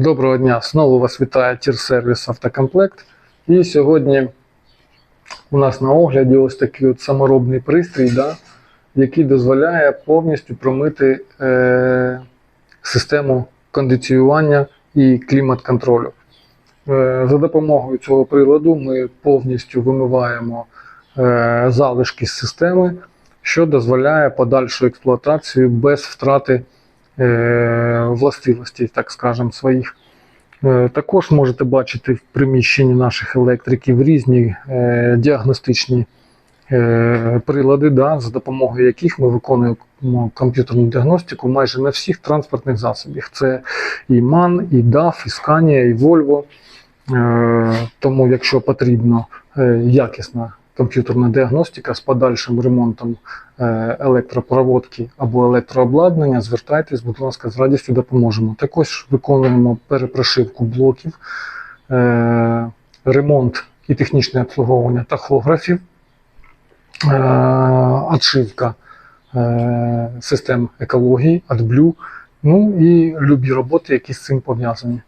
Доброго дня! Знову вас вітає тір-сервіс Автокомплект. І сьогодні у нас на огляді ось такий от саморобний пристрій, да, який дозволяє повністю промити е, систему кондиціювання і клімат-контролю. Е, за допомогою цього приладу ми повністю вимиваємо е, залишки з системи, що дозволяє подальшу експлуатацію без втрати властивостей, так скажемо, своїх. Е, Також можете бачити в приміщенні наших електриків різні е, діагностичні е, прилади, да, за допомогою яких ми виконуємо комп'ютерну діагностику майже на всіх транспортних засобах. Це і MAN, і DAF, і Scania, і Volvo. Е, Тому, якщо потрібно е, якісна комп'ютерна діагностика з подальшим ремонтом е, електропроводки або електрообладнання, звертайтесь, будь ласка, з радістю допоможемо. Також виконуємо перепрошивку блоків, е, ремонт і технічне обслуговування тахографів, отшивка е, систем екології, AdBlue, ну і любі роботи, які з цим пов'язані.